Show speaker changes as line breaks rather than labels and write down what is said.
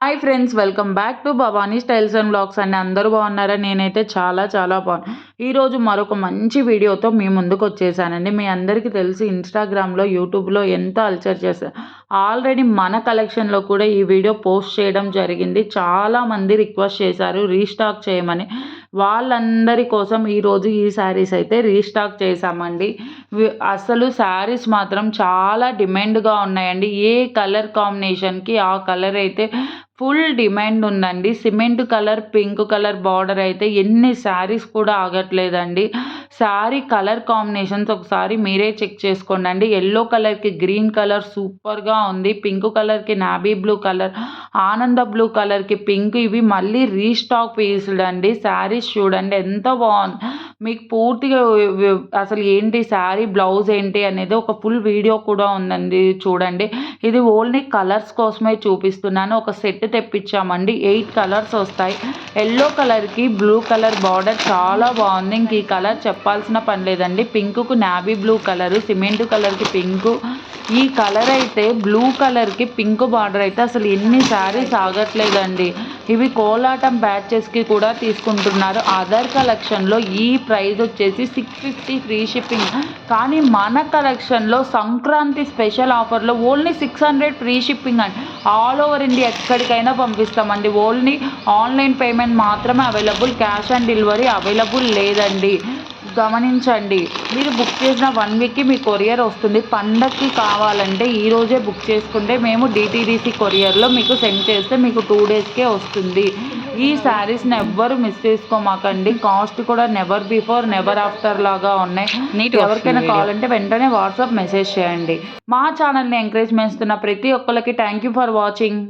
Hi friends welcome back to Bhavani styles and blogs అండి. అందరూ బాగున్నారా? నేనైతే చాలా చాలా బాగున్నాను ఈరోజు మరొక మంచి వీడియోతో మీ ముందుకు వచ్చేసానండి. మీ అందరికీ తెలిసి ఇన్స్టాగ్రామ్లో యూట్యూబ్లో ఎంత అల్చర్ చేశారు ఆల్రెడీ మన కలెక్షన్లో కూడా ఈ వీడియో పోస్ట్ చేయడం జరిగింది. చాలామంది రిక్వెస్ట్ చేశారు రీస్టాక్ చేయమని. వాళ్ళందరి కోసం ఈరోజు ఈ శారీస్ అయితే రీస్టాక్ చేశామండి. అసలు శారీస్ మాత్రం చాలా డిమాండ్గా ఉన్నాయండి. ఏ కలర్ కాంబినేషన్కి ఆ కలర్ అయితే ఫుల్ డిమాండ్ ఉందండి. Cement colour pink colour border అయితే ఎన్ని శారీస్ కూడా ఆగట్లేదండి. శారీ కలర్ కాంబినేషన్స్ ఒకసారి మీరే చెక్ చేసుకోండి అండి ఎల్లో కలర్కి గ్రీన్ కలర్ సూపర్గా ఉంది. పింక్ కలర్కి నాబీ బ్లూ కలర్ ఆనంద బ్లూ కలర్కి పింక్. ఇవి మళ్ళీ రీస్టాక్ పీసులు అండి. శారీస్ చూడండి ఎంత బాగుంది. మీకు పూర్తిగా అసలు ఏంటి శారీ బ్లౌజ్ ఏంటి అనేది ఒక ఫుల్ వీడియో కూడా ఉందండి చూడండి. ఇది ఓన్లీ కలర్స్ కోసమే చూపిస్తున్నాను. ఒక సెట్ తెప్పించామండి. ఎయిట్ కలర్స్ వస్తాయి. ఎల్లో కలర్కి బ్లూ కలర్ బార్డర్ చాలా బాగుంది. ఇంక ఈ కలర్ చెప్పాల్సిన పని లేదండి. పింక్కు నావీ బ్లూ కలర్ సిమెంట్ కలర్కి పింకు. ఈ కలర్ అయితే బ్లూ కలర్కి పింక్ బార్డర్ అయితే అసలు ఎన్ని శారీస్ ఆగట్లేదండి. ఇవి కోలాటం బ్యాచెస్కి కూడా తీసుకుంటున్నారు. అదర్ కలెక్షన్లో ఈ ప్రైస్ వచ్చేసి సిక్స్ ఫిఫ్టీ ఫ్రీ షిప్పింగ్. కానీ మన కలెక్షన్లో సంక్రాంతి స్పెషల్ ఆఫర్లో only six hundred free shipping అండి. ఆల్ ఓవర్ ఇండియా ఎక్కడికైనా పంపిస్తామండి. ఓన్లీ ఆన్లైన్ పేమెంట్ మాత్రమే available cash on delivery available లేదండి. గమనించండి. మీరు బుక్ చేసిన వన్ వీక్కి మీ కొరియర్ వస్తుంది. పండగకి కావాలంటే ఈరోజే బుక్ చేసుకుంటే మేము డిటీడీసీ కొరియర్లో మీకు సెండ్ చేస్తే మీకు టూ డేస్కే వస్తుంది. ఈ శారీస్ని ఎవ్వరు మిస్ చేసుకోమాకండి. కాస్ట్ కూడా నెవర్ బిఫోర్ నెవర్ ఆఫ్టర్ లాగా ఉన్నాయి. ఎవరికైనా కావాలంటే వెంటనే వాట్సాప్ మెసేజ్ చేయండి. మా ఛానల్ని ఎంకరేజ్ చేస్తున్న ప్రతి ఒక్కరికి థ్యాంక్ యూ ఫర్ వాచింగ్